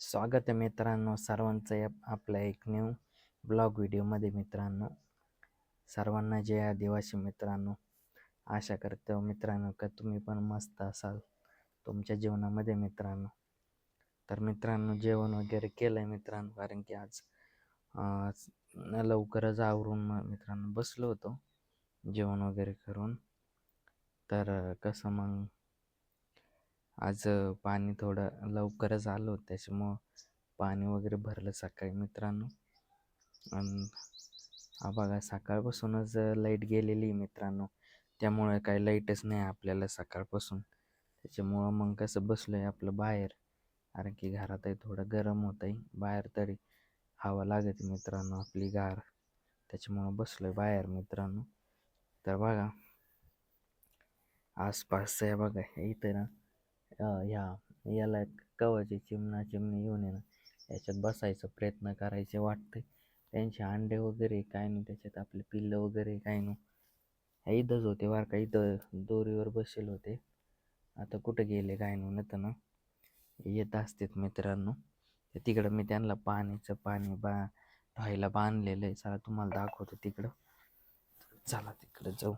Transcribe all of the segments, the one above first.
स्वागत आहे मित्रांनो सर्वांचं या आपल्या एक न्यू ब्लॉग व्हिडिओमध्ये मित्रांनो. सर्वांना जय आदिवासी मित्रांनो. आशा करतो मित्रांनो का तुम्ही पण मस्त असाल तुमच्या जीवनामध्ये मित्रांनो. तर मित्रांनो जेवण वगैरे केलं आहे मित्रांनो कारण की आज आज लवकरच आवरून मग मित्रांनो बसलो होतो. जेवण वगैरे करून. तर कसं मग आज पाणी थोडं लवकरच आलं होतं त्याच्यामुळं पाणी वगैरे भरलं सकाळी मित्रांनो. आणि हा बघा सकाळपासूनच लाइट गेलेली आहे मित्रांनो. त्यामुळे काही लाईटच नाही आपल्याला सकाळपासून. त्याच्यामुळं मग कसं बसलो आहे आपलं बाहेर. कारण की घरातही थोडं गरम होत आहे बाहेर तरी हवा लागते मित्रांनो आपली गार. त्याच्यामुळं बसलो आहे बाहेर मित्रांनो. तर बघा आसपासचं आहे बघा इथं ना ह्या याला कवाची चिमणा चिमणी येऊन आहे ना याच्यात बसायचा प्रयत्न करायचे वाटते त्यांचे अंडे वगैरे काय नाही त्याच्यात आपले पिल्लं वगैरे काय नाही. हे इथंच होते वार का इथं दोरीवर बसेल होते. आता कुठं गेले काय नाही तर ना येत असतात मित्रांनो. तिकडं मी त्यांना पाण्याचं पाणी बा व्हायला बांधलेलं आहे. चला तुम्हाला दाखवतो तिकडं. चला तिकडं जाऊ.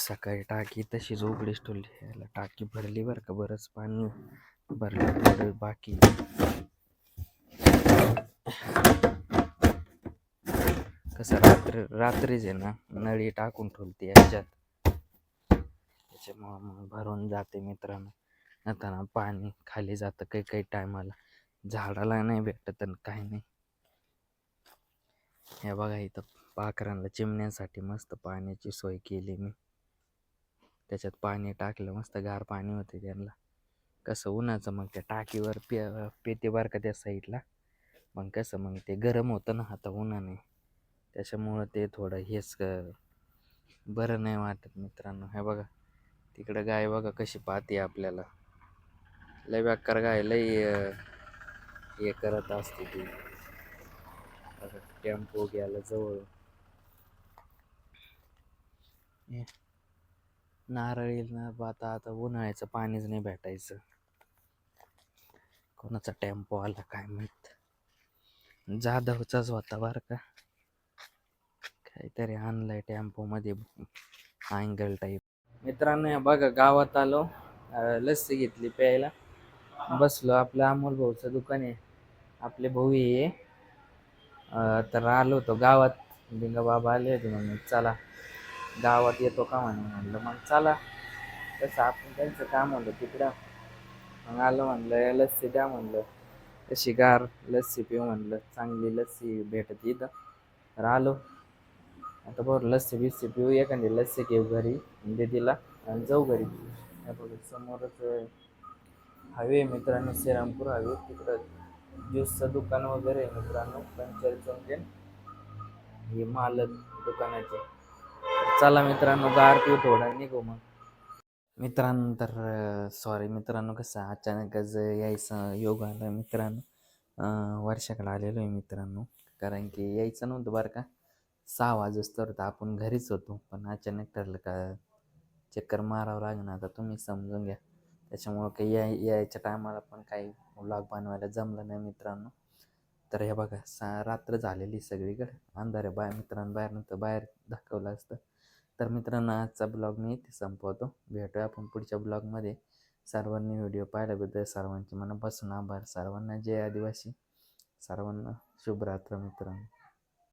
सकाळी टाकी तशीच उघडीच ठेवली. याला टाकी भरली बरं का बरंच पाणी भरलं थोडं बाकी. कसं रात्र रात्रीच आहे ना नळी टाकून ठेवते याच्यात. त्याच्यामुळं मग भरून जाते मित्रांनो. नंतर पाणी खाली जातं काही काही टायमाला. झाडाला नाही भेटत आणि काही नाही. हे बघा इथं पाखरांना चिमण्यासाठी मस्त पाण्याची सोय केली मी. त्याच्यात पाणी टाकलं मस्त गार पाणी होते त्यांना. कसं उन्हाचं मग त्या टाकीवर पे पेते बार का त्या साईडला. मग कसं मग ते गरम होतं ना आता उन्हाने. त्याच्यामुळं ते थोडं हेच बरं नाही वाटत मित्रांनो. हे बघा तिकडं गाय बघा कशी पाहते आपल्याला. लय व्याकार गाय लय हे करत असते ती. टेम्पो घ्यायला जवळ. नारळी ना आता आता उन्हाळ्याचं पाणीच नाही भेटायचं. कोणाचा टेम्पो आला काय माहीत? जाधवचाच होता बरं का. काहीतरी आणलंय टेम्पोमध्ये अँगल टाईप मित्रांनो बघा गावात आलो. लस्सी घेतली प्यायला. बसलो आपलं अमोल भाऊचं दुकान आहे. आपले भाऊ आहे तर आलो होतो गावात. बिंगा बाबा आले होते म्हणून चला. गावात येतो का म्हणे. म्हणलं मग चला. तसं आपण त्यांचं काम म्हणलं तिकडं. मग आलं म्हणलं लस्सी द्या म्हणलं. तशी गार लस्सी पिऊ म्हणलं चांगली लस्सी भेटत इथं. तर आलो. आता बरं लस्सी बिस्सी पिऊ एखादी लस्सी घेऊ घरी दे तिला आणि जाऊ घरी. बघ समोरच हवे मित्रांनो श्रीरामपूर हवे. तिकडं ज्यूसचं दुकान वगैरे आहे मित्रांनो पंचर चौकेन हे मालक दुकानाचे. चला मित्रांनो गार पिऊ थोडा निघू मग. मित्रांनो तर सॉरी मित्रांनो कसं अचानकच यायचं योग आला मित्रांनो. वर्षाकडे आलेलो आहे मित्रांनो कारण की यायचं नव्हतं बरं का. सहा वाजच तर आपण घरीच होतो पण अचानक ठरलं का चक्कर मारावं लागणार आता तुम्ही समजून घ्या. त्याच्यामुळं काही या यायच्या टायमाला पण काही व्लॉग बनवायला जमलं नाही मित्रांनो. तर हे बघा सा रात्र झालेली सगळीकडे. अंधार आहे बाय मित्रांनो बाहेर नंतर बाहेर दाखवलं असतं. तर मित्रांनो आजचा ब्लॉग मी इथे संपवतो. भेटूया आपण पुढच्या ब्लॉगमध्ये. सर्वांनी व्हिडिओ पाहिल्याबद्दल सर्वांचे मनापासून आभार. सर्वांना जय आदिवासी. सर्वांना शुभरात्र मित्रांनो.